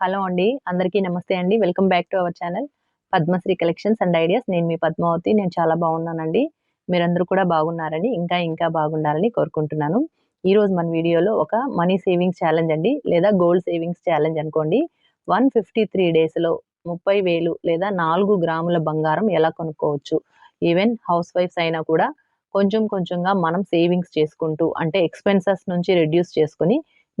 Hello అండి అందరికీ నమస్తే అండి. Welcome back to our channel Padmasri collections and ideas. నేను మీ పద్మావతి నేను చాలా బాగున్నానండి. మీరందరూ కూడా బాగున్నారని ఇంకా ఇంకా బాగుండాలని కోరుకుంటున్నాను. ఈరోజు మన వీడియోలో ఒక మనీ సేవింగ్స్ ఛాలెంజ్ అండి లేదా గోల్డ్ సేవింగ్స్ ఛాలెంజ్ అనుకోండి. వన్ ఫిఫ్టీ త్రీ డేస్లో ముప్పై వేలు లేదా నాలుగు గ్రాముల బంగారం ఎలా కొనుక్కోవచ్చు? ఈవెన్ హౌస్ వైఫ్స్ అయినా కూడా కొంచెం కొంచెంగా మనం సేవింగ్స్ చేసుకుంటూ అంటే ఎక్స్పెన్సెస్ నుంచి రెడ్యూస్ చేసుకుని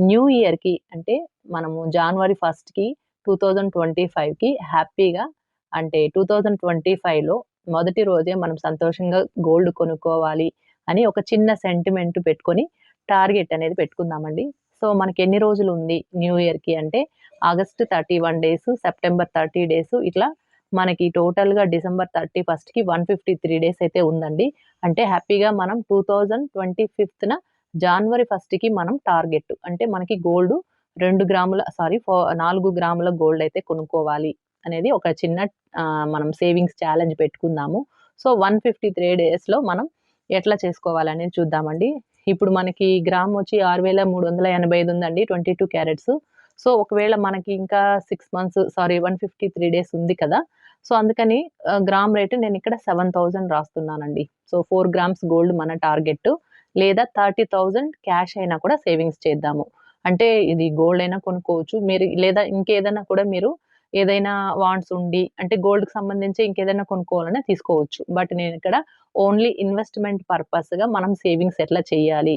న్యూ ఇయర్కి అంటే మనము జనవరి ఫస్ట్కి టూ థౌజండ్ ట్వంటీ ఫైవ్కి హ్యాపీగా అంటే టూ థౌజండ్ ట్వంటీ ఫైవ్లో మొదటి రోజే మనం సంతోషంగా గోల్డ్ కొనుక్కోవాలి అని ఒక చిన్న సెంటిమెంట్ పెట్టుకొని టార్గెట్ అనేది పెట్టుకుందామండి. సో మనకి ఎన్ని రోజులు ఉంది న్యూ ఇయర్కి అంటే August thirty one days September thirty days ఇట్లా మనకి టోటల్గా డిసెంబర్ థర్టీ ఫస్ట్కి వన్ ఫిఫ్టీ త్రీ డేస్ అయితే ఉందండి. అంటే హ్యాపీగా మనం టూ థౌజండ్ ట్వంటీ ఫిఫ్త్న జనవరి ఫస్ట్కి మనం టార్గెట్ అంటే మనకి గోల్డ్ రెండు గ్రాముల సారీ ఫో నాలుగు గ్రాముల గోల్డ్ అయితే కొనుక్కోవాలి అనేది ఒక చిన్న మనం సేవింగ్స్ ఛాలెంజ్ పెట్టుకుందాము. సో వన్ ఫిఫ్టీ త్రీ డేస్లో మనం ఎట్లా చేసుకోవాలనేది చూద్దామండి. ఇప్పుడు మనకి గ్రామ్ వచ్చి ఆరు వేల మూడు వందల ఎనభై ఐదు ఉందండి ట్వంటీ టూ క్యారెట్స్ సో ఒకవేళ మనకి ఇంకా six months sorry one fifty three days ఉంది కదా. సో అందుకని గ్రామ్ రేటు నేను ఇక్కడ సెవెన్ థౌజండ్ రాస్తున్నానండి. సో ఫోర్ గ్రామ్స్ గోల్డ్ మన టార్గెట్ లేదా థర్టీ థౌజండ్ క్యాష్ అయినా కూడా సేవింగ్స్ చేద్దాము. అంటే ఇది గోల్డ్ అయినా కొనుక్కోవచ్చు. మీరు లేదా ఇంకేదైనా కూడా మీరు ఏదైనా వాంట్స్ ఉండి అంటే గోల్డ్కి సంబంధించి ఇంకేదైనా కొనుక్కోవాలన్నా తీసుకోవచ్చు. బట్ నేను ఇక్కడ ఓన్లీ ఇన్వెస్ట్మెంట్ పర్పస్గా మనం సేవింగ్స్ ఎట్లా చేయాలి?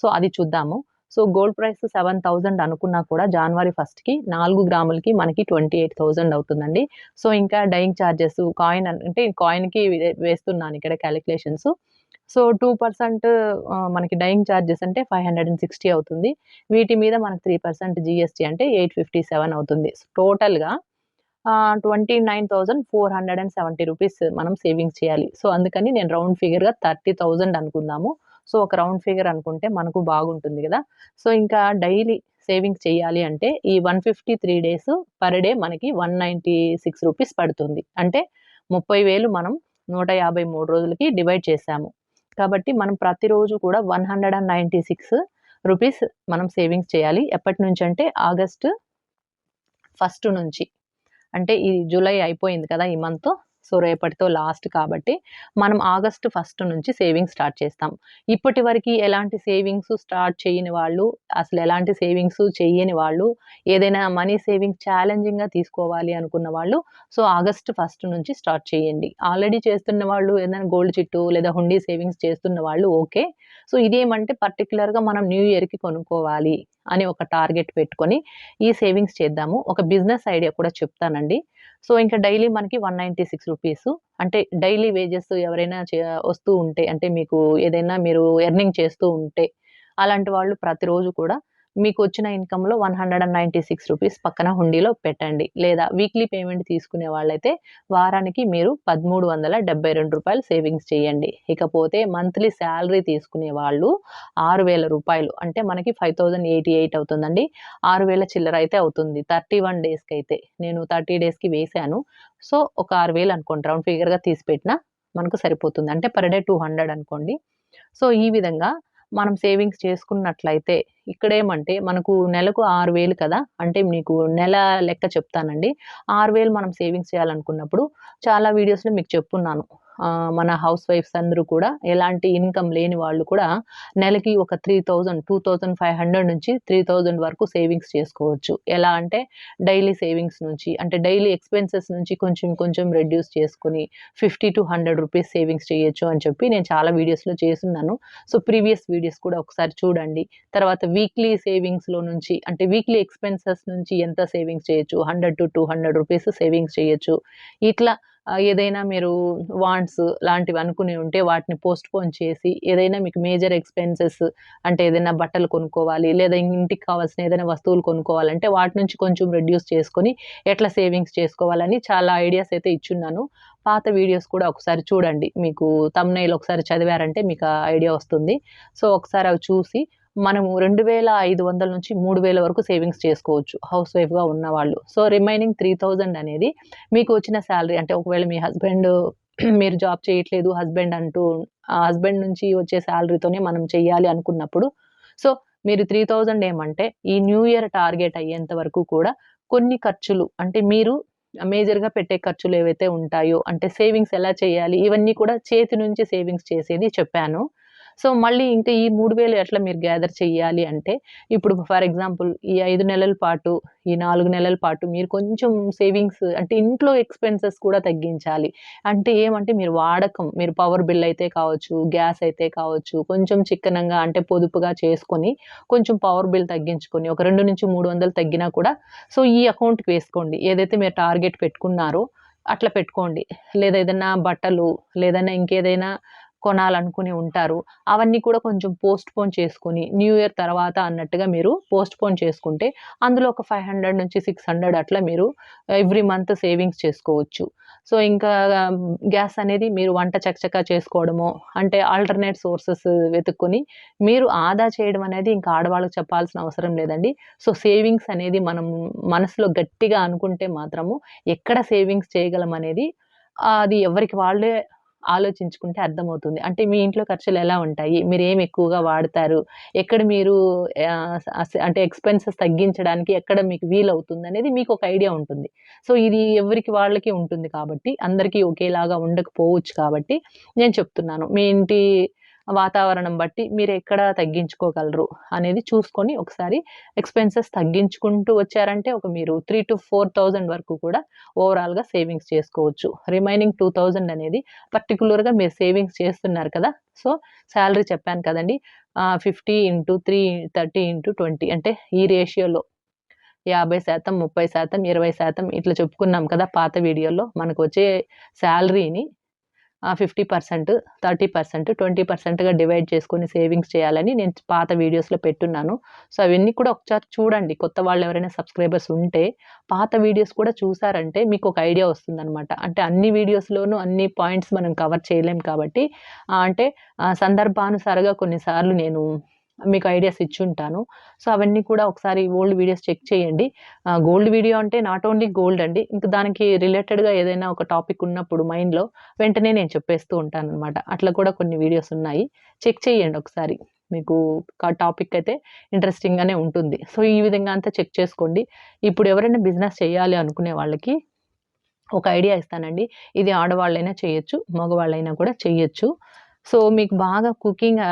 సో అది చూద్దాము. So gold price seven thousand అనుకున్నా కూడా జనవరి ఫస్ట్కి నాలుగు గ్రాములకి మనకి ట్వంటీ ఎయిట్ థౌజండ్ అవుతుందండి. సో ఇంకా డైయింగ్ ఛార్జెస్ కాయిన్ అంటే కాయిన్కి వేస్తున్నాను ఇక్కడ క్యాలిక్యులేషన్స్. సో టూ పర్సెంట్ మనకి డైయింగ్ ఛార్జెస్ అంటే ఫైవ్ హండ్రెడ్ అండ్ సిక్స్టీ అవుతుంది. వీటి మీద మనకు త్రీ పర్సెంట్ జిఎస్టీ అంటే ఎయిట్ ఫిఫ్టీ సెవెన్ అవుతుంది. టోటల్గా twenty nine thousand four hundred and seventy rupees మనం సేవింగ్స్ చేయాలి. సో అందుకని నేను రౌండ్ ఫిగర్గా థర్టీ థౌజండ్ అనుకుందాము. సో ఒక రౌండ్ ఫిగర్ అనుకుంటే మనకు బాగుంటుంది కదా. సో ఇంకా డైలీ సేవింగ్స్ చేయాలి అంటే ఈ one fifty three days per day మనకి వన్ నైంటీ సిక్స్ రూపీస్ పడుతుంది. అంటే ముప్పై వేలు మనం నూట యాభై మూడు రోజులకి డివైడ్ చేశాము కాబట్టి మనం ప్రతిరోజు కూడా one hundred and ninety six rupees మనం సేవింగ్స్ చేయాలి. ఎప్పటి నుంచి అంటే ఆగస్ట్ ఫస్ట్ నుంచి. అంటే ఈ జూలై అయిపోయింది కదా ఈ మంత్. సో రేపటితో లాస్ట్ కాబట్టి మనం ఆగస్ట్ ఫస్ట్ నుంచి సేవింగ్స్ స్టార్ట్ చేస్తాం. ఇప్పటి వరకు ఎలాంటి సేవింగ్స్ స్టార్ట్ చేయని వాళ్ళు అసలు ఎలాంటి సేవింగ్స్ చేయని వాళ్ళు ఏదైనా మనీ సేవింగ్స్ ఛాలెంజింగ్గా తీసుకోవాలి అనుకున్న వాళ్ళు సో ఆగస్ట్ ఫస్ట్ నుంచి స్టార్ట్ చేయండి. ఆల్రెడీ చేస్తున్న వాళ్ళు ఏదైనా గోల్డ్ చిట్టు లేదా హుండీ సేవింగ్స్ చేస్తున్న వాళ్ళు ఓకే. సో ఇదేమంటే పర్టికులర్గా మనం న్యూ ఇయర్కి కొనుక్కోవాలి అని ఒక టార్గెట్ పెట్టుకొని ఈ సేవింగ్స్ చేద్దాము. ఒక బిజినెస్ ఐడియా కూడా చెప్తానండి. సో ఇంకా డైలీ మనకి వన్ నైంటీ సిక్స్ రూపీస్. అంటే డైలీ వేజెస్ ఎవరైనా చే- వస్తూ ఉంటే అంటే మీకు ఏదైనా మీరు ఎర్నింగ్ చేస్తూ ఉంటే అలాంటి వాళ్ళు ప్రతిరోజు కూడా మీకు వచ్చిన ఇన్కంలో one hundred and ninety six rupees పక్కన హుండీలో పెట్టండి. లేదా వీక్లీ పేమెంట్ తీసుకునే వాళ్ళైతే వారానికి మీరు పదమూడు వందల డెబ్బై రెండు రూపాయలు సేవింగ్స్ చేయండి. ఇకపోతే మంత్లీ శాలరీ తీసుకునే వాళ్ళు ఆరు వేల రూపాయలు అంటే మనకి ఫైవ్ థౌజండ్ ఎయిటీ ఎయిట్ అవుతుందండి. ఆరు వేల చిల్లర అయితే అవుతుంది. థర్టీ వన్ డేస్కి అయితే నేను థర్టీ డేస్కి వేశాను సో ఒక ఆరు వేలు అనుకోండి. రౌండ్ ఫిగర్గా తీసి పెట్టినా మనకు సరిపోతుంది. అంటే పర్ డే టూ హండ్రెడ్ అనుకోండి. సో ఈ విధంగా మనం సేవింగ్స్ చేసుకున్నట్లయితే ఇక్కడేమంటే మనకు నెలకు ఆరు వేలు కదా? అంటే మీకు నెల లెక్క చెప్తానండి. ఆరు వేలు మనం సేవింగ్స్ చేయాలనుకున్నప్పుడు చాలా వీడియోస్లో మీకు చెప్పున్నాను. మన హౌస్ వైఫ్స్ అందరూ కూడా ఎలాంటి ఇన్కమ్ లేని వాళ్ళు కూడా నెలకి ఒక three thousand two thousand five hundred నుంచి త్రీ థౌజండ్ వరకు సేవింగ్స్ చేసుకోవచ్చు. ఎలా అంటే డైలీ సేవింగ్స్ నుంచి అంటే డైలీ ఎక్స్పెన్సెస్ నుంచి కొంచెం కొంచెం రెడ్యూస్ చేసుకుని fifty to hundred rupees savings చేయొచ్చు అని చెప్పి నేను చాలా వీడియోస్లో చేస్తున్నాను. సో ప్రీవియస్ వీడియోస్ కూడా ఒకసారి చూడండి. తర్వాత వీక్లీ సేవింగ్స్లో నుంచి అంటే వీక్లీ ఎక్స్పెన్సెస్ నుంచి ఎంత సేవింగ్స్ చేయొచ్చు? Hundred to two hundred rupees savings చేయొచ్చు. ఇట్లా ఏదైనా మీరు వాంట్స్ లాంటివి అనుకుని ఉంటే వాటిని పోస్ట్ పోన్ చేసి ఏదైనా మీకు మేజర్ ఎక్స్పెన్సెస్ అంటే ఏదైనా బట్టలు కొనుక్కోవాలి లేదా ఇంటికి కావాల్సిన ఏదైనా వస్తువులు కొనుక్కోవాలంటే వాటి నుంచి కొంచెం రెడ్యూస్ చేసుకొని ఎట్లా సేవింగ్స్ చేసుకోవాలని చాలా ఐడియాస్ అయితే ఇచ్చున్నాను. పాత వీడియోస్ కూడా ఒకసారి చూడండి. మీకు తమ్నైల్ ఒకసారి చదివారంటే మీకు ఐడియా వస్తుంది. సో ఒకసారి అవి చూసి మనము రెండు వేల ఐదు వందల నుంచి మూడు వేల వరకు సేవింగ్స్ చేసుకోవచ్చు హౌస్ వైఫ్గా ఉన్నవాళ్ళు సో రిమైనింగ్ త్రీ థౌజండ్ అనేది మీకు వచ్చిన శాలరీ అంటే ఒకవేళ మీ హస్బెండ్ మీరు జాబ్ చేయట్లేదు హస్బెండ్ అంటూ ఆ హస్బెండ్ నుంచి వచ్చే శాలరీతోనే మనం చెయ్యాలి అనుకున్నప్పుడు సో మీరు త్రీ థౌజండ్ ఏమంటే ఈ న్యూ ఇయర్ టార్గెట్ అయ్యేంత వరకు కూడా కొన్ని ఖర్చులు అంటే మీరు మేజర్‌గా పెట్టే ఖర్చులు ఏవైతే ఉంటాయో అంటే సేవింగ్స్ ఎలా చేయాలి ఇవన్నీ కూడా చేతి నుంచి సేవింగ్స్ చేసేది చెప్పాను. సో, మళ్ళీ ఇంకా ఈ 3000 ఎట్లా మీరు గ్యాదర్ చేయాలి అంటే, ఇప్పుడు ఫర్ ఎగ్జాంపుల్ ఈ ఐదు నెలల పాటు, ఈ నాలుగు నెలల పాటు మీరు కొంచెం సేవింగ్స్ అంటే ఇంట్లో ఎక్స్‌పెన్సెస్ కూడా తగ్గించాలి. అంటే ఏమంటే మీరు వాడకం మీరు పవర్ బిల్ అయితే కావచ్చు, గ్యాస్ అయితే కావచ్చు, కొంచెం చిక్కనంగా అంటే పొదుపుగా చేసుకొని, కొంచెం పవర్ బిల్ తగ్గించుకొని, ఒక 2-300 తగ్గినా కూడా సో, ఈ అకౌంట్‌కి వేసుకోండి. ఏదైతే మీరు టార్గెట్ పెట్టుకున్నారో అట్లా పెట్టుకోండి. లేదా ఏదైనా బట్టలు, లేదన్నా ఇంకేదైనా కొనాలనుకుని ఉంటారు. అవన్నీ కూడా కొంచెం పోస్ట్‌పోన్ చేసుకొని, న్యూ ఇయర్ తర్వాత అన్నట్టుగా మీరు పోస్ట్‌పోన్ చేసుకుంటే, అందులో ఒక 500-600 అట్లా మీరు ఎవ్రీ మంత్ సేవింగ్స్ చేసుకోవచ్చు. సో, ఇంకా గ్యాస్ అనేది మీరు వంట చకచకా చేసుకోవడమో, అంటే ఆల్టర్‌నేట్ సోర్సెస్ వెతుక్కొని, మీరు ఆదా చేయడం అనేది ఇంకా ఆడవాళ్ళకి చెప్పాల్సిన అవసరం లేదండి. సో, సేవింగ్స్ అనేది మనం మనసులో గట్టిగా అనుకుంటే మాత్రము ఎక్కడ సేవింగ్స్ చేయగలం అనేది అది ఎవరికి వాళ్ళే ఆలోచించుకుంటే అర్థమవుతుంది. అంటే మీ ఇంట్లో ఖర్చులు ఎలా ఉంటాయి? మీరు ఏం ఎక్కువగా వాడతారు? ఎక్కడ మీరు అంటే ఎక్స్‌పెన్సెస్ తగ్గించడానికి ఎక్కడ మీకు వీలవుతుంది అనేది మీకు ఒక ఐడియా ఉంటుంది. సో, ఇది ఎవరికి వాళ్ళకి ఉంటుంది కాబట్టి, అందరికీ ఒకేలాగా ఉండకపోవచ్చు కాబట్టి, నేను చెప్తున్నాను. మీ ఇంటి వాతావరణం బట్టి మీరు ఎక్కడ తగ్గించుకోగలరు అనేది చూసుకొని ఒకసారి ఎక్స్‌పెన్సెస్ తగ్గించుకుంటూ వచ్చారంటే ఒక మీరు 3000-4000 వరకు కూడా ఓవరాల్‌గా సేవింగ్స్ చేసుకోవచ్చు. రిమైనింగ్ 2000 అనేది పర్టిక్యులర్‌గా మీరు సేవింగ్స్ చేస్తున్నారు కదా! సో, శాలరీ చెప్పాను కదండీ! ఫిఫ్టీ ఇంటూ 3 30 ఇంటూ 20 అంటే ఈ రేషియోలో 50%, 30%, 20% ఇట్లా చెప్పుకున్నాం కదా! పాత వీడియోలో మనకు వచ్చే శాలరీని fifty percent thirty percent twenty పర్సెంట్గా డివైడ్ చేసుకొని సేవింగ్స్ చేయాలని నేను పాత వీడియోస్‌లో పెట్టున్నాను. సో, అవన్నీ కూడా ఒకసారి చూడండి. కొత్త వాళ్ళు ఎవరైనా సబ్‌స్క్రైబర్స్ ఉంటే, పాత వీడియోస్ కూడా చూసారంటే మీకు ఒక ఐడియా వస్తుందనమాట. అంటే అన్ని వీడియోస్‌లోనూ అన్ని పాయింట్స్ మనం కవర్ చేయలేం కాబట్టి, అంటే ఆహ్, సందర్భానుసారంగా కొన్నిసార్లు నేను మీకు ఐడియాస్ ఇచ్చి ఉంటాను సో, అవన్నీ కూడా ఒకసారి ఓల్డ్ వీడియోస్ చెక్ చేయండి. గోల్డ్ వీడియో అంటే నాట్ ఓన్లీ గోల్డ్ అండి. ఇంక దానికి రిలేటెడ్‌గా ఏదైనా ఒక టాపిక్ ఉన్నప్పుడు మైండ్‌లో వెంటనే నేను చెప్పేస్తూ ఉంటాను అనమాట అట్లా కూడా కొన్ని వీడియోస్ ఉన్నాయి. చెక్ చేయండి ఒకసారి. మీకు టాపిక్ అయితే ఇంట్రెస్టింగ్‌గానే ఉంటుంది. సో, ఈ విధంగా అంతా చెక్ చేసుకోండి. ఇప్పుడు ఎవరైనా బిజినెస్ చేయాలి అనుకునే వాళ్ళకి ఒక ఐడియా ఇస్తానండి. ఇది ఆడవాళ్ళైనా చేయొచ్చు, మగవాళ్ళైనా కూడా చేయొచ్చు సో, మీకు బాగా కుకింగ్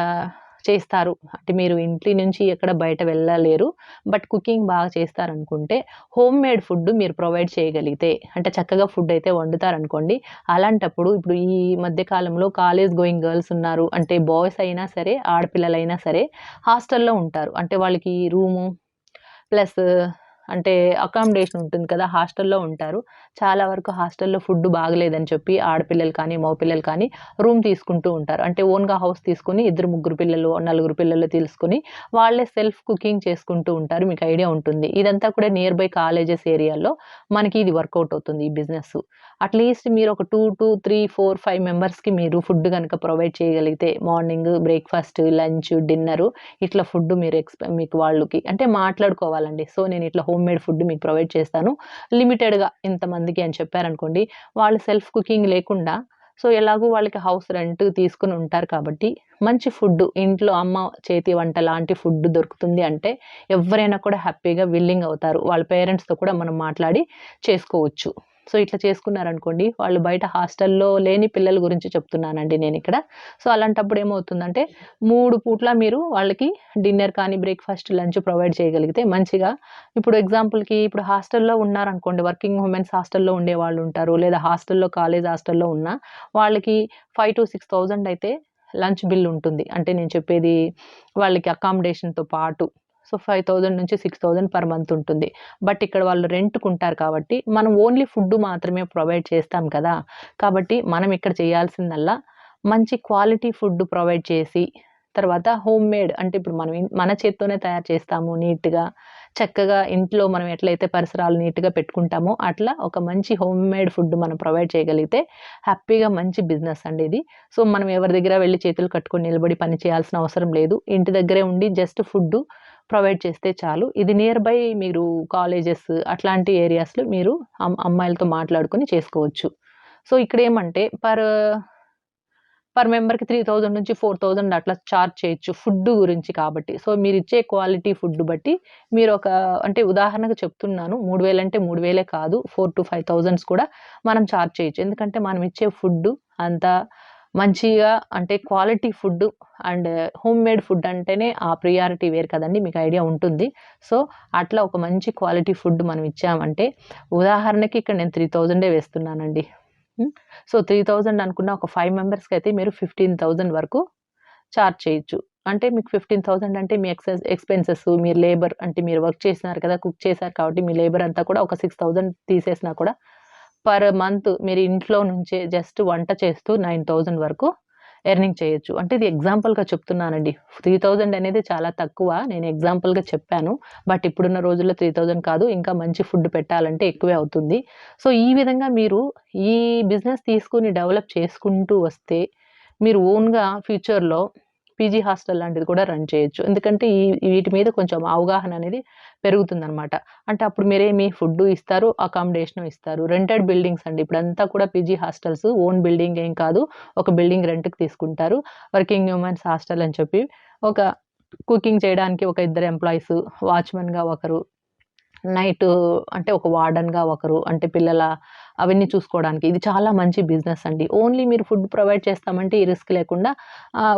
చేస్తారు. అంటే మీరు ఇంటి నుంచి ఎక్కడ బయట వెళ్ళలేరు. బట్ కుకింగ్ బాగా చేస్తారనుకుంటే, హోమ్ మేడ్ ఫుడ్ మీరు ప్రొవైడ్ చేయగలిగితే, అంటే చక్కగా ఫుడ్ అయితే వండుతారనుకోండి. అలాంటప్పుడు ఇప్పుడు ఈ మధ్య కాలంలో కాలేజ్ గోయింగ్ గర్ల్స్ ఉన్నారు. అంటే బాయ్స్ అయినా సరే, ఆడపిల్లలైనా సరే హాస్టల్‌లో ఉంటారు. అంటే వాళ్ళకి రూము ప్లస్ అంటే అకామిడేషన్ ఉంటుంది కదా! హాస్టల్‌లో ఉంటారు. చాలా వరకు హాస్టల్‌లో ఫుడ్ బాగలేదని చెప్పి ఆడపిల్లలు కానీ, మగపిల్లలు కానీ రూమ్ తీసుకుంటూ ఉంటారు. అంటే ఓన్‌గా హౌస్ తీసుకొని ఇద్దరు, ముగ్గురు పిల్లలు, నలుగురు పిల్లలు తీసుకొని వాళ్ళే సెల్ఫ్ కుకింగ్ చేసుకుంటూ ఉంటారు. మీకు ఐడియా ఉంటుంది. ఇదంతా కూడా నియర్ బై కాలేజెస్ ఏరియాలో మనకి ఇది వర్కౌట్ అవుతుంది ఈ బిజినెస్ అట్‌లీస్ట్ మీరు ఒక 2-3-4-5 మెంబర్స్‌కి మీరు ఫుడ్ కనుక ప్రొవైడ్ చేయగలిగితే మార్నింగ్ బ్రేక్‌ఫాస్ట్, లంచ్, డిన్నరు ఇట్లా ఫుడ్ మీరు ఎక్స్‌పె మీకు వాళ్ళకి అంటే మాట్లాడుకోవాలండి. సో, నేను ఇట్లా హోమ్ మేడ్ ఫుడ్ మీకు ప్రొవైడ్ చేస్తాను. లిమిటెడ్‌గా ఇంతమందికి అని చెప్పారనుకోండి. వాళ్ళు సెల్ఫ్ కుకింగ్ లేకుండా సో, ఎలాగో వాళ్ళకి హౌస్ రెంట్ తీసుకొని ఉంటారు కాబట్టి, మంచి ఫుడ్ ఇంట్లో అమ్మ చేతి వంట లాంటి ఫుడ్ దొరుకుతుంది అంటే, ఎవరైనా కూడా హ్యాపీగా విల్లింగ్ అవుతారు. వాళ్ళ పేరెంట్స్‌తో కూడా మనం మాట్లాడి చేసుకోవచ్చు. సో, ఇట్లా చేసుకున్నారనుకోండి, వాళ్ళు బయట హాస్టల్‌లో లేని పిల్లల గురించి చెప్తున్నానండి నేను ఇక్కడ సో, అలాంటప్పుడు ఏమవుతుందంటే, మూడు పూట్ల మీరు వాళ్ళకి డిన్నర్ కానీ, బ్రేక్‌ఫాస్ట్, లంచ్ ప్రొవైడ్ చేయగలిగితే మంచిగా ఇప్పుడు ఎగ్జాంపుల్‌కి ఇప్పుడు హాస్టల్‌లో ఉన్నారనుకోండి, వర్కింగ్ ఉమెన్స్ హాస్టల్‌లో ఉండే వాళ్ళు ఉంటారు. లేదా హాస్టల్‌లో కాలేజ్ హాస్టల్‌లో ఉన్న వాళ్ళకి 5000-6000 అయితే లంచ్ బిల్ ఉంటుంది. అంటే నేను చెప్పేది వాళ్ళకి అకామిడేషన్‌తో పాటు. సో, 5000-6000 పర్ మంత్ ఉంటుంది. బట్ ఇక్కడ వాళ్ళు రెంట్‌కుంటారు కాబట్టి, మనం ఓన్లీ ఫుడ్ మాత్రమే ప్రొవైడ్ చేస్తాం కదా! కాబట్టి మనం ఇక్కడ చేయాల్సిందల్లా మంచి క్వాలిటీ ఫుడ్ ప్రొవైడ్ చేసి, తర్వాత హోమ్ మేడ్ అంటే ఇప్పుడు మనం మన చేత్తోనే తయారు చేస్తాము నీట్‌గా, చక్కగా ఇంట్లో మనం ఎట్లయితే పరిసరాలు నీట్‌గా పెట్టుకుంటామో, అట్లా ఒక మంచి హోమ్ మేడ్ ఫుడ్ మనం ప్రొవైడ్ చేయగలిగితే హ్యాపీగా మంచి బిజినెస్ అండి ఇది. సో, మనం ఎవరి దగ్గర వెళ్ళి చేతులు కట్టుకొని నిలబడి పని చేయాల్సిన అవసరం లేదు. ఇంటి దగ్గరే ఉండి జస్ట్ ఫుడ్ ప్రొవైడ్ చేస్తే చాలు. ఇది నియర్ బై మీరు కాలేజెస్ అట్లాంటి ఏరియాస్‌లో మీరు అమ్ అమ్మాయిలతో మాట్లాడుకొని చేసుకోవచ్చు. సో, ఇక్కడ ఏమంటే పర్ పర్ మెంబర్‌కి 3000 నుంచి 4000 అట్లా చార్జ్ చేయొచ్చు. ఫుడ్ గురించి కాబట్టి. సో, మీరు ఇచ్చే క్వాలిటీ ఫుడ్ బట్టి మీరు ఒక అంటే ఉదాహరణకు చెప్తున్నాను. 3000 అంటే 3000 కాదు. 4-5000 కూడా మనం చార్జ్ చేయొచ్చు. ఎందుకంటే మనం ఇచ్చే ఫుడ్డు అంతా మంచిగా అంటే quality food and home made food అంటేనే ఆ ప్రియారిటీ వేరు కదండీ! మీకు ఐడియా ఉంటుంది. సో, అట్లా ఒక మంచి క్వాలిటీ ఫుడ్ మనం ఇచ్చామంటే ఉదాహరణకి ఇక్కడ నేను 3000 వేస్తున్నానండి. సో త్రీ థౌజండ్ అనుకున్న ఒక ఫైవ్ మెంబర్స్కి అయితే మీరు 15000 వరకు చార్జ్ చేయొచ్చు. అంటే మీకు 15000 అంటే మీ ఎక్సెస్ ఎక్స్‌పెన్సెస్ మీరు లేబర్ అంటే మీరు వర్క్ చేసినారు కదా! కుక్ చేశారు కాబట్టి మీ లేబర్ అంతా కూడా ఒక 6000 తీసేసినా కూడా పర్ మంత్ మీరు ఇంట్లో నుంచే జస్ట్ వంట చేస్తూ 9000 వరకు ఎర్నింగ్ చేయొచ్చు. అంటే ఇది ఎగ్జాంపుల్‌గా చెప్తున్నానండి. 3000 అనేది చాలా తక్కువ. నేను ఎగ్జాంపుల్‌గా చెప్పాను. బట్ ఇప్పుడున్న రోజుల్లో 3000 కాదు. ఇంకా మంచి ఫుడ్ పెట్టాలంటే ఎక్కువే అవుతుంది. సో, ఈ విధంగా మీరు ఈ బిజినెస్ తీసుకొని డెవలప్ చేసుకుంటూ వస్తే మీరు ఓన్‌గా ఫ్యూచర్‌లో పీజీ హాస్టల్ లాంటిది కూడా రన్ చేయొచ్చు. ఎందుకంటే ఈ వీటి మీద కొంచెం అవగాహన అనేది పెరుగుతుందనమాట. అంటే అప్పుడు మీరేమి ఫుడ్డు ఇస్తారు, అకామిడేషన్ ఇస్తారు. రెంటెడ్ బిల్డింగ్స్ అండి. ఇప్పుడంతా కూడా పీజీ హాస్టల్స్ ఓన్ బిల్డింగ్ ఏం కాదు. ఒక బిల్డింగ్ రెంట్‌కి తీసుకుంటారు. వర్కింగ్ ఉమెన్స్ హాస్టల్ అని చెప్పి ఒక కుకింగ్ చేయడానికి ఒక ఇద్దరు ఎంప్లాయీస్, వాచ్‌మెన్‌గా ఒకరు, నైటు అంటే ఒక వార్డెన్‌గా ఒకరు అంటే పిల్లల అవన్నీ చూసుకోవడానికి. ఇది చాలా మంచి బిజినెస్ అండి. ఓన్లీ మీరు ఫుడ్ ప్రొవైడ్ చేస్తామంటే ఈ రిస్క్ లేకుండా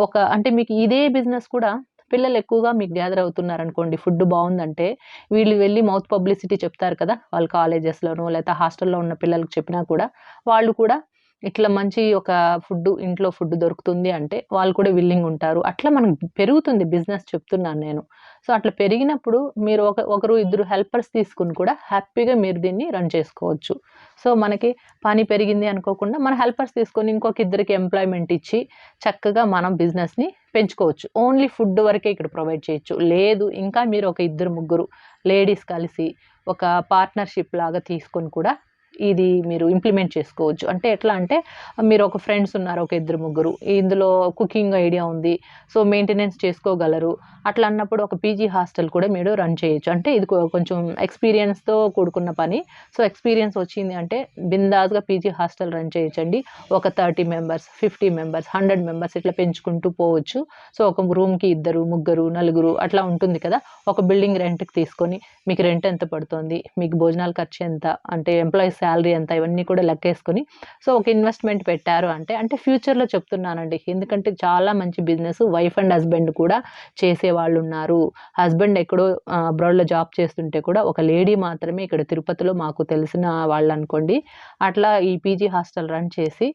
ఒక అంటే మీకు ఇదే బిజినెస్ కూడా పిల్లలు ఎక్కువగా మీకు గ్యాదర్ అవుతున్నారు అనుకోండి ఫుడ్ బాగుందంటే వీళ్ళు వెళ్ళి మౌత్ పబ్లిసిటీ చెప్తారు కదా! వాళ్ళు కాలేజెస్‌లోనో లేకపోతే హాస్టల్‌లో ఉన్న పిల్లలకు చెప్పినా కూడా వాళ్ళు కూడా ఇట్లా మంచి ఒక ఫుడ్డు ఇంట్లో ఫుడ్ దొరుకుతుంది అంటే వాళ్ళు కూడా విల్లింగ్ ఉంటారు. అట్లా మనకు పెరుగుతుంది బిజినెస్ చెప్తున్నాను నేను. సో, అట్లా పెరిగినప్పుడు మీరు ఒక ఒకరు ఇద్దరు హెల్పర్స్ తీసుకొని కూడా హ్యాపీగా మీరు దీన్ని రన్ చేసుకోవచ్చు. సో, మనకి పని పెరిగింది అనుకోకుండా మన హెల్పర్స్ తీసుకొని ఇంకొక ఇద్దరికి ఎంప్లాయ్‌మెంట్ ఇచ్చి చక్కగా మనం బిజినెస్‌ని పెంచుకోవచ్చు. ఓన్లీ ఫుడ్ వరకే ఇక్కడ ప్రొవైడ్ చేయొచ్చు. లేదు ఇంకా మీరు ఒక ఇద్దరు, ముగ్గురు లేడీస్ కలిసి ఒక పార్ట్నర్‌షిప్ లాగా తీసుకొని కూడా ఇది మీరు ఇంప్లిమెంట్ చేసుకోవచ్చు. అంటే ఎట్లా అంటే మీరు ఒక ఫ్రెండ్స్ ఉన్నారు. ఒక ఇద్దరు, ముగ్గురు. ఇందులో కుకింగ్ ఐడియా ఉంది. సో, మెయింటెనెన్స్ చేసుకోగలరు. అట్లా అన్నప్పుడు ఒక పీజీ హాస్టల్ కూడా మీరు రన్ చేయొచ్చు. అంటే ఇది కొంచెం ఎక్స్‌పీరియన్స్‌తో కూడుకున్న పని. సో, ఎక్స్‌పీరియన్స్ వచ్చింది అంటే బిందాస్‌గా పీజీ హాస్టల్ రన్ చేయొచ్చండి. ఒక 30 మెంబర్స్, 50 మెంబర్స్, 100 మెంబర్స్ ఇట్లా పెంచుకుంటూ పోవచ్చు. సో, ఒక రూమ్‌కి ఇద్దరు, ముగ్గురు, నలుగురు అట్లా ఉంటుంది కదా! ఒక బిల్డింగ్ రెంట్‌కి తీసుకొని మీకు రెంట్ ఎంత పడుతోంది? మీకు భోజనాల ఖర్చు ఎంత? అంటే ఎంప్లాయీస్ శాలరీ ఎంత? ఇవన్నీ కూడా లెక్కేసుకొని సో, ఒక ఇన్వెస్ట్‌మెంట్ పెట్టారు అంటే అంటే ఫ్యూచర్‌లో చెప్తున్నానండి. ఎందుకంటే చాలా మంచి బిజినెస్ వైఫ్ అండ్ హస్బెండ్ కూడా చేసేవాళ్ళున్నారు. హస్బెండ్ ఎక్కడో అబ్రాడ్‌లో జాబ్ చేస్తుంటే కూడా ఒక లేడీ మాత్రమే ఇక్కడ తిరుపతిలో మాకు తెలిసిన వాళ్ళనుకోండి. అట్లా ఈ పీజీ హాస్టల్ రన్ చేసి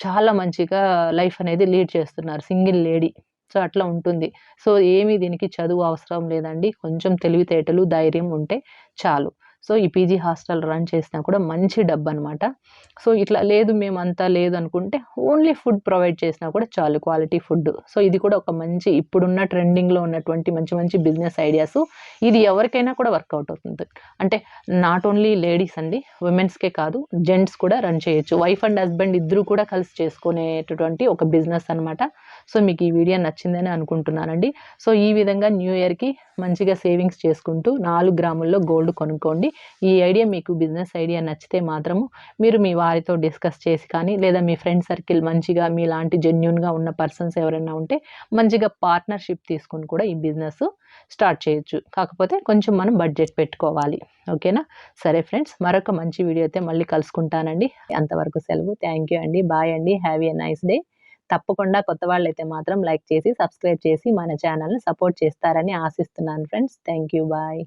చాలా మంచిగా లైఫ్ అనేది లీడ్ చేస్తున్నారు. Single lady. సో, అట్లా ఉంటుంది. సో, ఏమీ దీనికి చదువు అవసరం లేదండి. కొంచెం తెలివితేటలు, ధైర్యం ఉంటే చాలు. సో, ఈ పీజీ హాస్టల్ రన్ చేసినా కూడా మంచి డబ్బు అనమాట సో, ఇట్లా లేదు మేమంతా లేదనుకుంటే ఓన్లీ ఫుడ్ ప్రొవైడ్ చేసినా కూడా చాలు క్వాలిటీ ఫుడ్. సో, ఇది కూడా ఒక మంచి ఇప్పుడున్న ట్రెండింగ్‌లో ఉన్నటువంటి మంచి మంచి బిజినెస్ ఐడియాస్. ఇది ఎవరికైనా కూడా వర్కౌట్ అవుతుంది. అంటే నాట్ ఓన్లీ లేడీస్ అండి. ఉమెన్స్కే కాదు జెంట్స్ కూడా రన్ చేయొచ్చు. వైఫ్ అండ్ హస్బెండ్ ఇద్దరు కూడా కలిసి చేసుకునేటటువంటి ఒక బిజినెస్ అనమాట. సో, మీకు ఈ వీడియో నచ్చిందని అనుకుంటున్నానండి. సో, ఈ విధంగా న్యూ ఇయర్‌కి మంచిగా సేవింగ్స్ చేసుకుంటూ నాలుగు గ్రాముల్లో గోల్డ్ కొనుక్కోండి. ఈ ఐడియా మీకు బిజినెస్ ఐడియా నచ్చితే మాత్రము మీరు మీ వారితో డిస్కస్ చేసి కానీ లేదా మీ ఫ్రెండ్ సర్కిల్ మంచిగా మీలాంటి జెన్యున్గా ఉన్న పర్సన్స్ ఎవరైనా ఉంటే మంచిగా పార్ట్నర్‌షిప్ తీసుకొని కూడా ఈ బిజినెస్ స్టార్ట్ చేయొచ్చు. కాకపోతే కొంచెం మనం బడ్జెట్ పెట్టుకోవాలి. ఓకేనా? సరే ఫ్రెండ్స్ మరొక మంచి వీడియో అయితే మళ్ళీ కలుసుకుంటానండి. అంతవరకు సెలవు. థ్యాంక్ యూ అండి. బాయ్ అండి. Have a nice day. తప్పకుండా కొత్త వాళ్ళైతే మాత్రం లైక్ చేసి, సబ్స్క్రైబ్ చేసి మన ఛానల్ని సపోర్ట్ చేస్తారని ఆశిస్తున్నాను ఫ్రెండ్స్. Thank you. బాయ్.